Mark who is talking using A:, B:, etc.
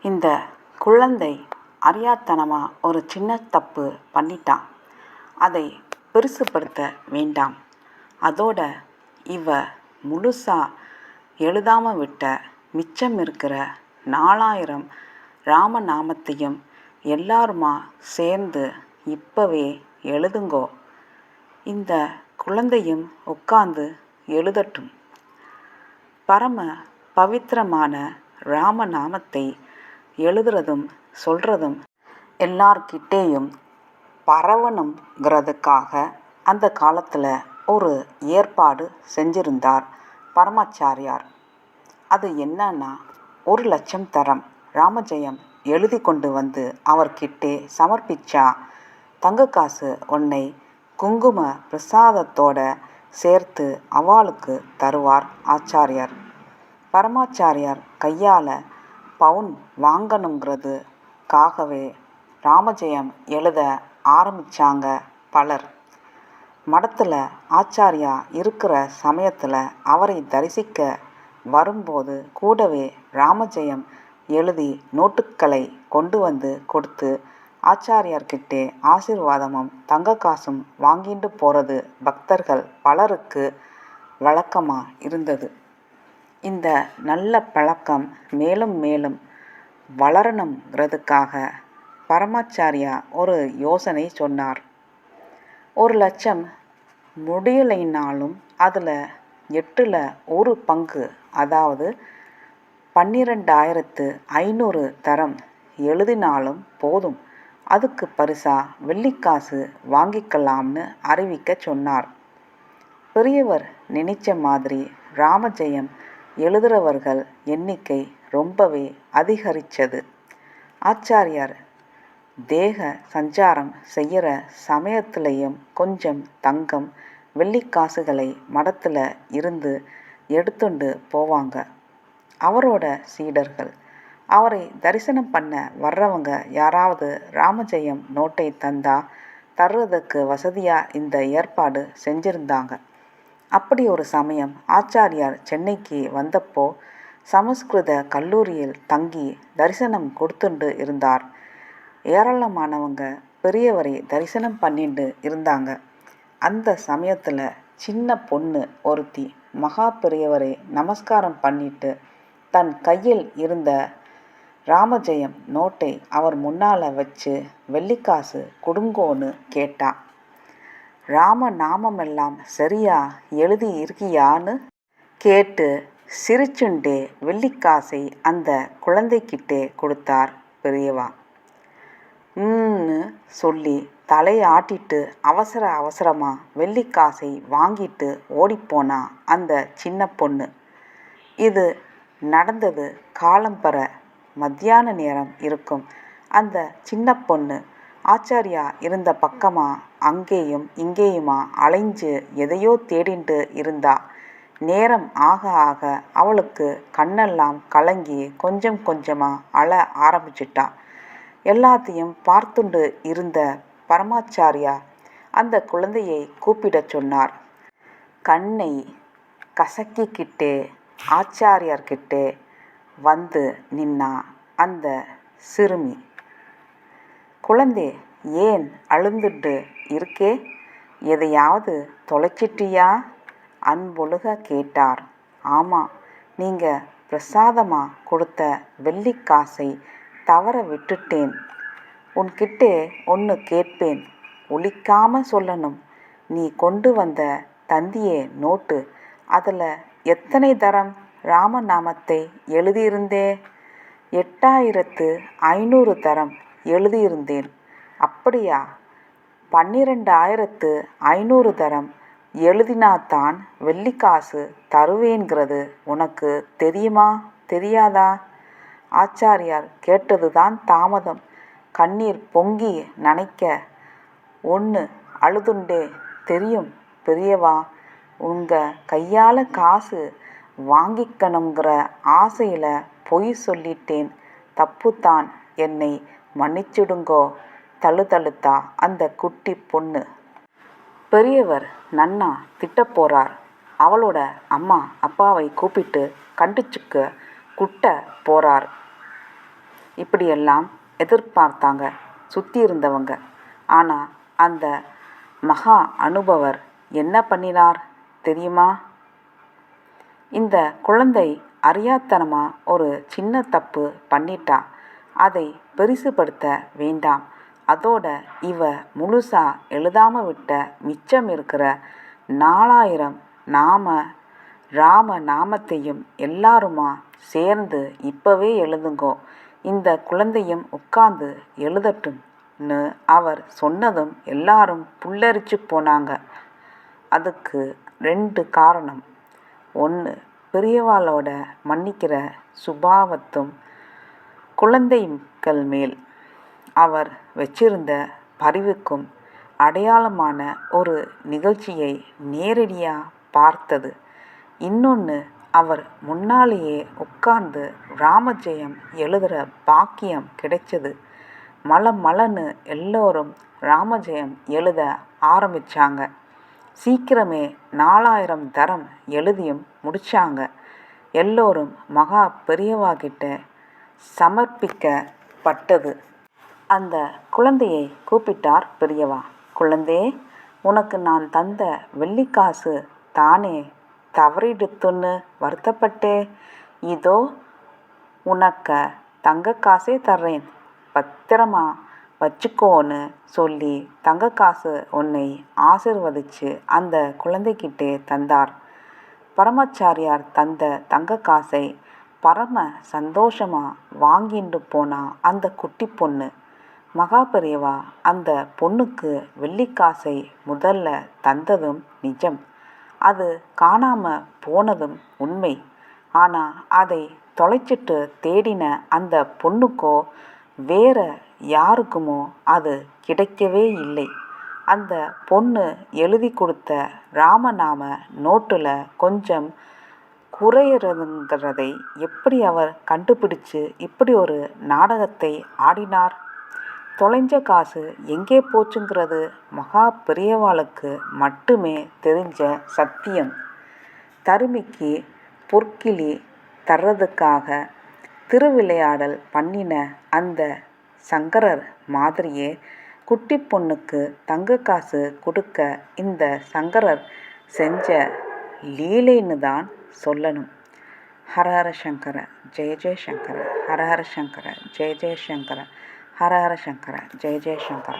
A: இந்த குழந்தை அறியாத்தனமாக ஒரு சின்ன தப்பு பண்ணிட்டான். அதை பெருசுப்படுத்த வேண்டாம். அதோட இவ முழுசாக எழுதாமல் விட்ட மிச்சம் இருக்கிற நாலாயிரம் ராமநாமத்தையும் எல்லாருமா சேர்ந்து இப்பவே எழுதுங்கோ. இந்த குழந்தையும் உட்கார்ந்து எழுதட்டும். பரம பவித்திரமான ராமநாமத்தை எழுதுறதும் சொல்கிறதும் எல்லார்கிட்டேயும் பரவணுங்கிறதுக்காக அந்த காலத்தில் ஒரு ஏற்பாடு செஞ்சிருந்தார் பரமாச்சாரியார். அது என்னன்னா ஒரு லட்சம் தரம் ராமஜெயம் எழுதி கொண்டு வந்து அவர்கிட்டே சமர்ப்பிச்சா தங்க காசு ஒன்னை குங்கும பிரசாதத்தோட சேர்த்து அவாளுக்கு தருவார் ஆச்சாரியார். பரமாச்சாரியார் கையால் பவுன் வாங்கணுங்கிறதுக்காகவே ராமஜெயம் எழுத ஆரம்பிச்சாங்க பலர். மடத்தில் ஆச்சாரியா இருக்கிற சமயத்தில் அவரை தரிசிக்க வரும்போது கூடவே ராமஜெயம் எழுதி நோட்டுக்களை கொண்டு வந்து கொடுத்து ஆச்சாரியார்கிட்டே ஆசீர்வாதமும் தங்க காசும் வாங்கிட்டு போகிறது பக்தர்கள் பலருக்கு வழக்கமாக இருந்தது. இந்த நல்ல பழக்கம் மேலும் மேலும் வளரணுங்கிறதுக்காக பரமாச்சாரியா ஒரு யோசனை சொன்னார். ஒரு லட்சம் முடியலைனாலும் அதில் எட்டில் ஒரு பங்கு அதாவது பன்னிரெண்டாயிரத்து ஐநூறு தரம் எழுதினாலும் போதும். அதுக்கு பரிசா வெள்ளிக்காசு வாங்கிக்கலாம்னு அறிவிக்க சொன்னார். பெரியவர் நினைச்ச மாதிரி ராமஜெயம் எழுதுறவர்கள் எண்ணிக்கை ரொம்பவே அதிகரித்தது ஆச்சாரியார் தேக சஞ்சாரம் செய்கிற சமயத்திலையும் கொஞ்சம் தங்கம் வெள்ளிக்காசுகளை மடத்தில் இருந்து எடுத்துண்டு போவாங்க. அவரோட சீடர்கள். அவரை தரிசனம் பண்ண வர்றவங்க யாராவது ராமஜெயம் நோட்டை தந்தா தர்றதுக்கு வசதியாக இந்த ஏற்பாடு செஞ்சிருந்தாங்க. அப்படி ஒரு சமயம் ஆச்சாரியார் சென்னைக்கு வந்தப்போ சமஸ்கிருத கல்லூரியில் தங்கி தரிசனம் கொடுத்துண்டு இருந்தார். ஏராளமானவங்க பெரியவரை தரிசனம் பண்ணிட்டு இருந்தாங்க. அந்த சமயத்தில் சின்ன பொண்ணு ஒருத்தி மகா பெரியவரை நமஸ்காரம் பண்ணிட்டு தன் கையில் இருந்த ராமஜெயம் நோட்டை அவர் முன்னால் வச்சு வெள்ளிக்காசு கொடுங்கோன்னு கேட்டா. ராம நாமமெல்லாம் சரியா எழுதி இருக்கியான்னு கேட்டு சிரிச்சுண்டே வெள்ளிக்காசை அந்த குழந்தைக்கிட்டே கொடுத்தார் பெரியவா. ம்னு சொல்லி தலையாட்டிட்டு அவசர அவசரமாக வெள்ளிக்காசை வாங்கிட்டு ஓடிப்போனா அந்த சின்ன பொண்ணு. இது நடந்தது காலம்பர மத்தியான நேரம் இருக்கும். அந்த சின்ன பொண்ணு ஆச்சாரியா இருந்த பக்கமாக அங்கேயும் இங்கேயுமா அலைஞ்சு எதையோ தேடிண்டு இருந்தா. நேரம் ஆக ஆக அவளுக்கு கண்ணெல்லாம் கலங்கி கொஞ்சம் கொஞ்சமா அழ ஆரம்பிச்சிட்டா. எல்லாத்தையும் பார்த்துண்டு இருந்த பரமாச்சாரியா அந்த குழந்தையை கூப்பிடச் சொன்னார். கண்ணை கசக்கிக்கிட்டே ஆச்சாரியார்கிட்டே வந்து நின்னா அந்த சிறுமி. குழந்தை ஏன் அழுந்துட்டு இருக்கே? எதையாவது தொலைச்சிட்டியா? அன்பொழுக கேட்டார். ஆமாம் நீங்கள் பிரசாதமா கொடுத்த வெள்ளிக்காசை தவற விட்டுட்டேன். உன்கிட்டே ஒன்று கேட்பேன். ஒழிக்காம சொல்லணும். நீ கொண்டு வந்த தந்தியே நோட்டு. அதில் எத்தனை தரம் ராமநாமத்தை எழுதியிருந்தே? எட்டாயிரத்து ஐநூறு தரம் எழுதியிருந்தேன். அப்படியா? பன்னிரெண்டாயிரத்து ஐநூறு தரம் எழுதினாத்தான் வெள்ளிக்காசு தருவேங்கிறது உனக்கு தெரியுமா? தெரியாதா? ஆச்சாரியார் கேட்டதுதான் தாமதம். கண்ணீர் பொங்கி நனைக்க ஒன்று அழுதுண்டே தெரியும் பெரியவா உங்க கையால் காசு வாங்கிக்கணுங்கிற ஆசையில் பொய் சொல்லிட்டேன். தப்புத்தான். என்னை மன்னிச்சிடுங்கோ. தழுதழுத்தா அந்த குட்டி பொண்ணு. பெரியவர் நன்னா திட்டப் போறார். அவளோட அம்மா அப்பாவை கூப்பிட்டு கண்டிச்சுக்க குட்ட போறார். இப்படியெல்லாம் எதிர்பார்த்தாங்க சுற்றி இருந்தவங்க ஆனால் அந்த மகா அனுபவர் என்ன பண்ணினார் தெரியுமா? இந்த குழந்தை அறியாத்தனமாக ஒரு சின்ன தப்பு பண்ணிட்டா அதை பெரிசுபடுத்த வேண்டாம். அதோட இவ முழுசா எழுதாம விட்ட மிச்சம் இருக்கிற நாலாயிரம் நாம ராம நாமத்தையும் எல்லாருமா சேர்ந்து இப்பவே எழுதுங்கோ. இந்த குழந்தையும் உட்கார்ந்து எழுதட்டும்னு அவர் சொன்னதும் எல்லாரும் புல்லரிச்சு போனாங்க. அதுக்கு ரெண்டு காரணம். ஒன்று பெரியவாளோட மன்னிக்கிற சுபாவத்தும் குழந்தைகள் மேல். அவர் வச்சிருந்த பரிவுக்கும் அடையாளமான ஒரு நிகழ்ச்சியை நேரடியாக பார்த்தது. இன்னொன்று அவர் முன்னாலேயே உட்கார்ந்து ராமஜெயம் எழுதுகிற பாக்கியம் கிடைச்சது. மல மலன்னு எல்லோரும் ராமஜெயம் எழுத ஆரம்பித்தாங்க சீக்கிரமே நாலாயிரம் தரம் எழுதியும் முடித்தாங்க எல்லோரும் மகா பெரியவாகிட்ட சமர்ப்பிக்கப்பட்டது. அந்த குழந்தையை கூப்பிட்டார் பெரியவா. குழந்தே உனக்கு நான் தந்த வெள்ளிக்காசு தானே தவறிடுத்துன்னு வருத்தப்பட்டே. இதோ உனக்க தங்க காசே தர்றேன். பத்திரமா வச்சுக்கோன்னு சொல்லி தங்க காசு உன்னை ஆசிர்வதிச்சு அந்த குழந்தைகிட்டே தந்தார். பரமாச்சாரியார் தந்த தங்க காசை பரம சந்தோஷமாக வாங்கிட்டு போனா அந்த குட்டி பொண்ணு. மகாபெரியவா? அந்த பொண்ணுக்கு வெள்ளிக்காசை முதல்ல தந்ததும் நிஜம். அது காணாம போனதும் உண்மை. ஆனால் அதை தொலைச்சிட்டு தேடின அந்த பொண்ணுக்கோ வேற யாருக்குமோ அது கிடைக்கவே இல்லை. அந்த பொண்ணு எழுதி கொடுத்த ராமநாம நோட்டில் கொஞ்சம் குறையிறதுங்கிறதை எப்படி அவர் கண்டுபிடிச்சு இப்படி ஒரு நாடகத்தை ஆடினார்? தொலைஞ்ச காசு எங்கே போச்சுங்கிறது மகா பெரியவாளுக்கு மட்டுமே தெரிஞ்ச சத்தியம். தருமிக்கு பொற்கிளி தர்றதுக்காக திருவிளையாடல் பண்ணின அந்த சங்கரர் மாதிரியே குட்டி பொண்ணுக்கு தங்க காசு கொடுக்க இந்த சங்கரர் செஞ்ச லீலைன்னு தான் சொல்லணும். ஹரஹர சங்கர ஜெய ஜெயசங்கர ஹரஹர சங்கர ஜெய ஜெயசங்கர ஹரஹர சங்கர ஜெய ஜெயசங்கர